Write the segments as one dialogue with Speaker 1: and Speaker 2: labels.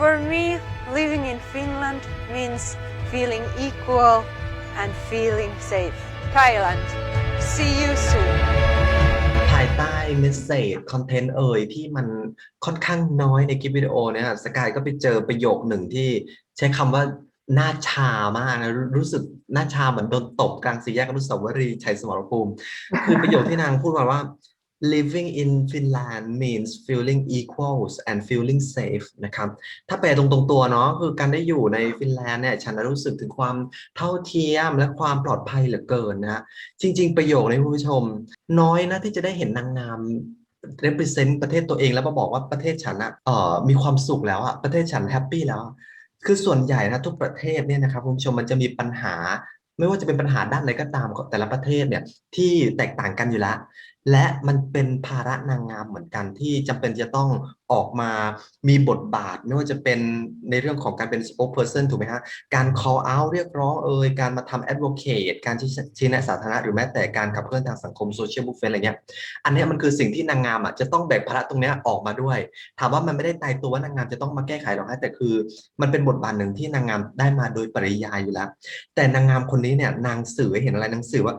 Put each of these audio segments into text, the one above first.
Speaker 1: For me, living in Finland means feeling equal and feeling safe. Thailand. See you soon.
Speaker 2: ภายใต้เมสเซจคอนเทนต์เอ่ยที่มันค่อนข้างน้อยในคลิปวิดีโอเนี่ยสกายก็ไปเจอประโยคหนึ่งที่ใช้คำว่าหน้าชามากนะรู้สึกหน้าชาเหมือนโดนตบกลางสี่แยกอนุสาวรีย์ชัยสมรภูมิ คือประโยคที่นางพูดมาว่า living in Finland means feeling equals and feeling safe นะครับ ถ้าแปลตรงตรงตัวเนาะคือการได้อยู่ในฟินแลนด์เนี่ยฉันรู้สึกถึงความเท่าเทียมและความปลอดภัยเหลือเกินนะจริง ๆ ประโยคนี้ผู้ชม น้อยนะที่จะได้เห็นนางงาม represent ประเทศตัวเองแล้วมาบอกว่าประเทศฉันอะเอ่อมีความสุขแล้วอะประเทศฉันแฮปปี้แล้วคือส่วนใหญ่นะทุกประเทศเนี่ยนะครับคุณผู้ชมมันจะมีปัญหา ไม่ว่าจะเป็นปัญหาด้านไหนก็ตามแต่ละประเทศเนี่ยที่แตกต่างกันอยู่แล้ว และมันเป็นภาระนางงามเหมือนกันที่จำเป็นจะต้องออกมามีบทบาท ไม่ว่าจะเป็นในเรื่องของการเป็น spokesperson ถูกไหมฮะ การ call out เรียกร้องเอ่ยการมาทำ advocate การชี้แนะสาธารณะหรือแม้แต่การขับเคลื่อนทางสังคม social movement อะไรเงี้ย อันนี้มันคือสิ่งที่นางงามอะจะต้องแบกภาระตรงเนี้ยออกมาด้วย ถามว่ามันไม่ได้ตายตัวว่านางงามจะต้องมาแก้ไขหรอกนะแต่คือ มันเป็นบทบาทหนึ่งที่นางงามได้มาโดยปริยายอยู่แล้ว แต่นางงามคนนี้เนี่ยนางสื่อเห็นอะไรนางสื่อว่า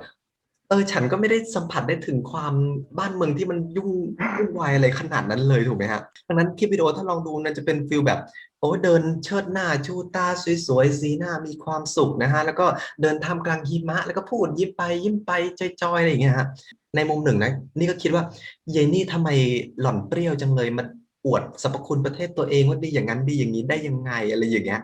Speaker 2: เออฉันก็ไม่ได้สัมผัสได้ถึงความบ้านเมืองที่มันยุ่งวุ่นวายอะไรขนาดนั้นเลยถูกไหมฮะดังนั้นคลิปวิดีโอถ้าลองดูมันจะเป็นฟิลแบบโอ้เดินเชิดหน้าชูตาสวยๆสีหน้ามีความสุขนะฮะแล้วก็เดินทำกลางหิมะ แล้วก็พูดยิ้มไปยิ้มไปจอยๆอะไรอย่างเงี้ยฮะในมุมหนึ่งนะนี่ก็คิดว่าเยนี่ทำไมหล่อนเปรี้ยวจังเลยมัน อวดสรรพคุณประเทศตัวเองว่าดีอย่างนั้นดีอย่างนี้ได้ยังไงอะไรอย่างเงี้ย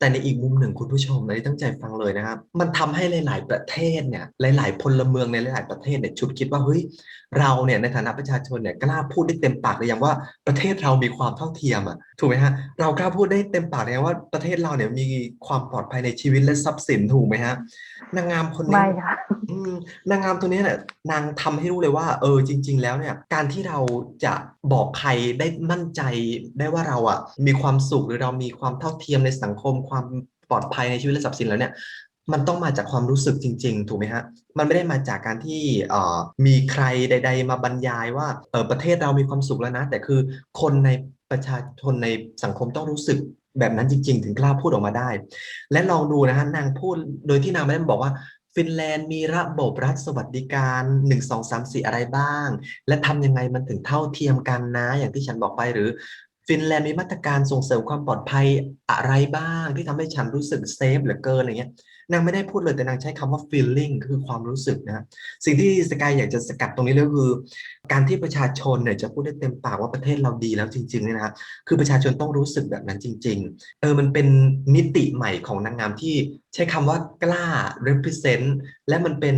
Speaker 2: แต่ในอีกมุมหนึ่งคุณผู้ชมนะที่ตั้งใจฟังเลยนะครับ มันทำให้หลาย ๆ ประเทศเนี่ยหลาย ๆ พลเมืองในหลาย ๆ ประเทศเนี่ยชุดคิดว่าเฮ้ยเราเนี่ยในฐานะประชาชนเนี่ยกล้าพูดได้เต็มปากเลยยังว่าประเทศเรามีความเท่าเทียมอะถูกไหมฮะเรากล้าพูดได้เต็มปากเลยว่าประเทศเราเนี่ยมีความปลอดภัยในชีวิตและทรัพย์สินถูกไหมฮะนางงามคนนี้
Speaker 3: ไม่ค่ะ
Speaker 2: อืมนางงามตัวนี้เนี่ยนางทำให้รู้เลยว่า เออจริง ๆ แล้วเนี่ย การที่เราจะบอกใครได้มั่นใจได้ว่าเราอะ มีความสุขหรือเรามีความเท่าเทียมในสังคม ความปลอดภัยในชีวิตและทรัพย์สินแล้วเนี่ย มันต้องมาจากความรู้สึกจริง ๆ ถูกไหมฮะ มันไม่ได้มาจากการที่เอ่อมีใครใด ๆ มาบรรยายว่าเออประเทศเรามีความสุขแล้วนะ แต่คือคนในประชาชนในสังคมต้องรู้สึกแบบนั้นจริง ๆ ถึงกล้าพูดออกมาได้ และลองดูนะฮะนางพูดโดยที่นางไม่ได้บอกว่า ฟินแลนด์มีระบบรัฐสวัสดิการ1 2 3 4อะไรบ้าง และทำยังไงมันถึงเท่าเทียมกันนะ อย่างที่ฉันบอกไปหรือ ฟินแลนด์มีมาตรการส่งเสริมความปลอดภัยอะไรบ้าง ที่ทำให้ฉันรู้สึกเซฟเหลือเกินอะไรเงี้ยนางไม่ได้พูดเลยแต่นางใช้คำว่า feeling คือความรู้สึกนะสิ่งที่สกายอยากจะสกัดตรงนี้เลยก็คือ การที่ประชาชนเนี่ยจะพูดได้เต็มปากว่าประเทศเราดีแล้วจริงๆเนี่ยนะคือประชาชนต้องรู้สึกแบบนั้นจริง ๆ เออมันเป็นมิติใหม่ของนางงามที่ใช้คำว่ากล้า represent และมันเป็น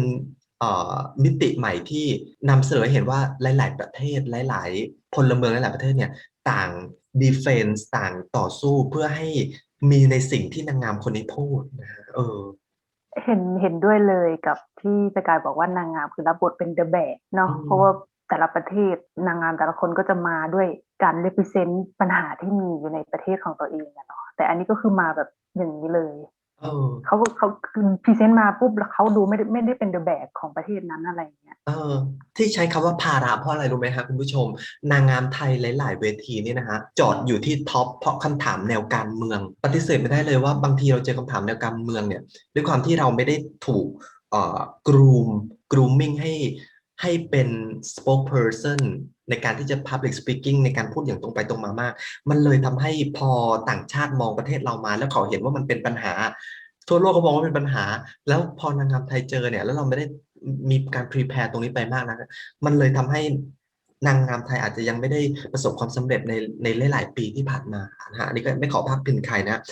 Speaker 2: มิติใหม่ที่นำเสนอเห็นว่าหลาย ๆ ประเทศหลาย ๆ พลเมืองหลาย ๆ ประเทศเนี่ยต่าง defense ต่างต่อสู้เพื่อให้มีในสิ่งที่นางงามคนนี้พูดนะเออ
Speaker 3: เห็นเห็นด้วยเลยกับที่สกายบอกว่านางงามคือรับบทเป็นเดอะแบกเนาะเพราะว่าแต่ละประเทศนางงามแต่ละคนก็จะมาด้วยการเล p ิเซนต์ปัญหาที่มีอยู่ในประเทศของตัวเองอะเนาะแต่อันนี้ก็คือมาแบบอย่างนี้เลย
Speaker 2: เออ
Speaker 3: เขาเขาคือพรีเซนต์มาปุ๊บแล้วเขาดูไม่ได้ไม่ได้เป็นเดอะแบกของประเทศนั้นอะไรอย่างเงี้ย
Speaker 2: เออ ที่ใช้คำว่าภาระเพราะอะไรรู้ไหมครับคุณผู้ชม นางงามไทยหลาย ๆ เวทีนี่นะฮะจอดอยู่ที่ท็อปเพราะคำถามแนวการเมือง ปฏิเสธไม่ได้เลยว่าบางทีเราเจอคำถามแนวการเมืองเนี่ย ด้วยความที่เราไม่ได้ถูกเอ่อกรูมกรูมมิ่งให้ ให้เป็น spokesperson ในการที่จะ public speaking ในการพูดอย่างตรงไปตรงมามาก มันเลยทำให้พอต่างชาติมองประเทศเรามา แล้วเขาเห็นว่ามันเป็นปัญหา ทั่วโลกเขามองว่าเป็นปัญหา แล้วพอนางงามไทยเจอเนี่ยแล้วเราไม่ได้มีการ prepare ตรงนี้ไปมากนะมันเลยทำให้นางงามไทยอาจจะยังไม่ได้ประสบความสำเร็จในในหลาย ๆ ปีที่ผ่านมานะฮะอันนี้ก็ไม่ขอพักพินใครนะ